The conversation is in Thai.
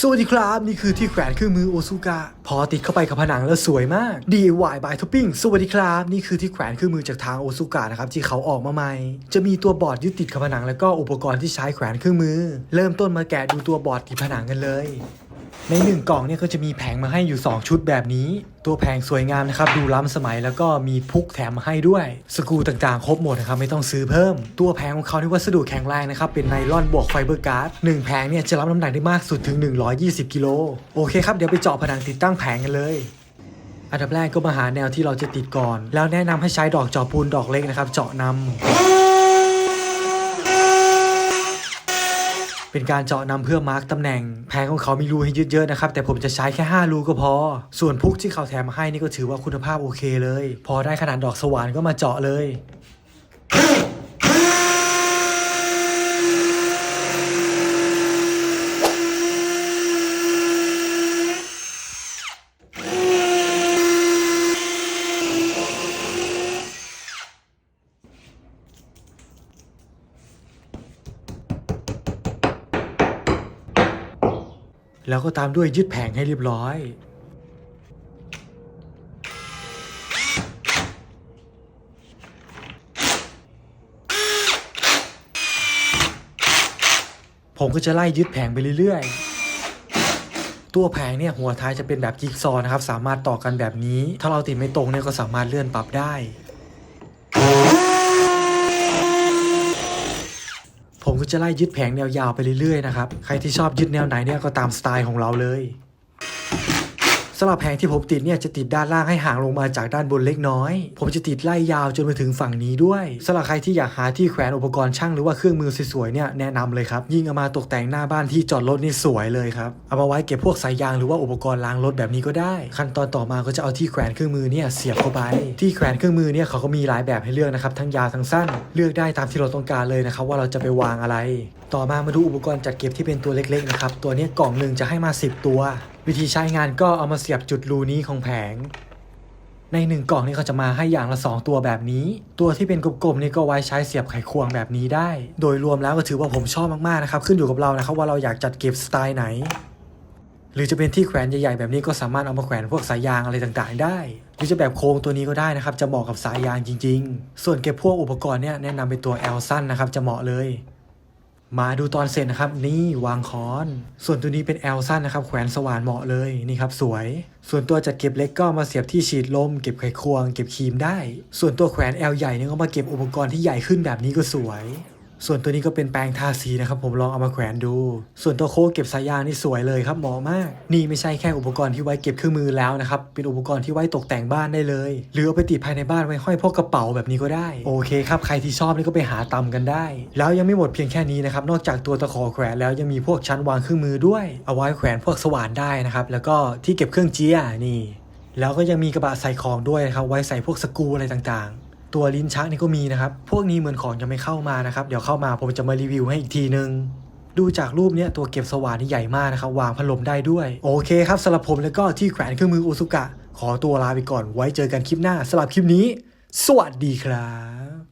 สวัสดีครับ นี่คือที่แขวนเครื่องมือโอซูกะพอติดเข้าไปกับผนังแล้วสวยมาก DIY by Topping สวัสดีครับ นี่คือที่แขวนเครื่องมือจากทางโอซูกะนะครับที่เขาออกมาใหม่ จะมีตัวบอร์ดยึดติดกับผนังแล้วก็อุปกรณ์ที่ใช้แขวนเครื่องมือ เริ่มต้นมาแกะดูตัวบอร์ดติดผนังกันเลย ในหนึ่งกล่องเนี่ยก็จะมีแผงมาให้อยู่ 2 ชุดแบบนี้ ตัวแผงสวยงามนะครับ ดูล้ำสมัยแล้วก็มีพุกแถมมาให้ด้วย สกูต่างๆ ครบหมดนะครับ ไม่ต้องซื้อเพิ่ม ตัวแผงของเขาที่วัสดุแข็งแรงนะครับ เป็นไนลอนบวกไฟเบอร์การ์ดหนึ่งแผงเนี่ยจะรับน้ำหนักได้มากสุดถึง 120 กิโลโอเคครับเดี๋ยวไปเจาะผนังติดตั้งแผงกันเลยอันดับแรกก็มาหาแนวที่เราจะติดก่อน แล้วแนะนำให้ใช้ดอกเจาะปูนดอกเล็กนะครับ เจาะนำ เป็นการเจาะนำเพื่อมาร์กตำแหน่ง แผงของเขามีรูให้ยึดเยอะนะครับ แต่ผมจะใช้แค่ 5 รูก็พอ ส่วนพุกที่เขาแถมมาให้นี่ก็ถือว่าคุณภาพโอเคเลย พอได้ขนาดดอกสว่านก็มาเจาะเลย แล้วก็ตามด้วยยึดแผงให้เรียบร้อย ผมก็จะไล่ยึดแผงไปเรื่อยๆ ตัวแผงเนี่ยหัวท้ายจะเป็นแบบจิ๊กซอว์นะครับ สามารถต่อกันแบบนี้ ถ้าเราติดไม่ตรงเนี่ยก็สามารถเลื่อนปรับได้ ผมก็จะไล่ยึดแผงแนวยาวไปเรื่อยๆนะครับ ใครที่ชอบยึดแนวไหนเนี่ยก็ตามสไตล์ของเราเลยำหรับแผงที่ผมติดเนี่ยจะติดด้านล่างให้ห่างลงมาจากด้านบนเล็กน้อย ผมจะติดไล่ยาวจนไปถึงฝั่งนี้ด้วยสำหรับใครที่อยากหาที่แขวนอุปกรณ์ช่างหรือว่าเครื่องมือสวยๆเนี่ยแนะนำเลยครับยิ่งเอามาตกแต่งหน้าบ้านที่จอดรถนี่สวยเลยครับเอามาไว้เก็บพวกสายยางหรือว่าอุปกรณ์ล้างรถแบบนี้ก็ได้ ขั้นตอนต่อมาก็จะเอาที่แขวนเครื่องมือเนี่ยเสียบเข้าไป ที่แขวนเครื่องมือเนี่ยเขาก็มีหลายแบบให้เลือกนะครับทั้งยาวทั้งสั้น เลือกได้ตามที่เราต้องการเลยนะครับว่าเราจะไปวางอะไร ต่อมามาดูอุปกรณ์จัดเก็บที่เป็นตัวเล็กๆนะครับตัวนี้กล่องหนึ่งจะให้มา 10 ตัว วิธีใช้งานก็เอามาเสียบจุดรูนี้ของแผง ในหนึ่งกล่องนี่เขาจะมาให้อย่างละ 2 ตัวแบบนี้ ตัวที่เป็นกลมๆนี่ก็ไว้ใช้เสียบไขควงแบบนี้ได้ โดยรวมแล้วก็ถือว่าผมชอบมากๆนะครับ ขึ้นอยู่กับเรานะครับว่าเราอยากจัดเก็บสไตล์ไหน หรือจะเป็นที่แขวนใหญ่ๆแบบนี้ก็สามารถเอามาแขวนพวกสายยางอะไรต่างๆ ได้ หรือจะแบบโค้งตัวนี้ก็ได้นะครับ จะเหมาะกับสายยางจริง ๆ ส่วนเก็บพวกอุปกรณ์เนี่ยแนะนำเป็นตัวแอลสั้นนะครับจะเหมาะเลย มาดูตอนเสร็จนะครับ นี่วางค้อน ส่วนตัวนี้เป็นแอลสั้นนะครับแขวนสว่านเหมาะเลยนี่ครับสวย ส่วนตัวจัดเก็บเล็กก็มาเสียบที่ฉีดลม เก็บไขควง เก็บครีมได้ ส่วนตัวแขวนแอลใหญ่เนี่ยก็มาเก็บอุปกรณ์ที่ใหญ่ขึ้นแบบนี้ก็สวย ส่วนตัวนี้ก็เป็นแปรงทาสีนะครับผมลองเอามาแขวนดู ส่วนตัวโค้งเก็บสายยางนี่สวยเลยครับเหมาะมาก นี่ไม่ใช่แค่อุปกรณ์ที่ไว้เก็บเครื่องมือแล้วนะครับ เป็นอุปกรณ์ที่ไว้ตกแต่งบ้านได้เลย หรือเอาไปติดภายในบ้านไว้ห้อยพวกกระเป๋าแบบนี้ก็ได้ โอเคครับใครที่ชอบนี่ก็ไปหาตำกันได้ แล้วยังไม่หมดเพียงแค่นี้นะครับนอกจากตัวตะขอแขวนแล้วยังมีพวกชั้นวางเครื่องมือด้วย เอาไว้แขวนพวกสว่านได้นะครับแล้วก็ที่เก็บเครื่องเจียนี่ แล้วก็ยังมีกระบะใส่ของด้วยนะครับไว้ใส่พวกสกูอะไรต่างๆ ตัวลิ้นชักนี่ก็มีนะครับ พวกนี้เหมือนของยังไม่เข้ามานะครับ เดี๋ยวเข้ามาผมจะมารีวิวให้อีกทีนึง ดูจากรูปเนี้ยตัวเก็บสว่านนี่ใหญ่มากนะครับ วางพัดลมได้ด้วย โอเคครับสำหรับผมแล้วก็ที่แขวนเครื่องมือโอซุกะ ขอตัวลาไปก่อนไว้เจอกันคลิปหน้าสำหรับคลิปนี้ สวัสดีครับ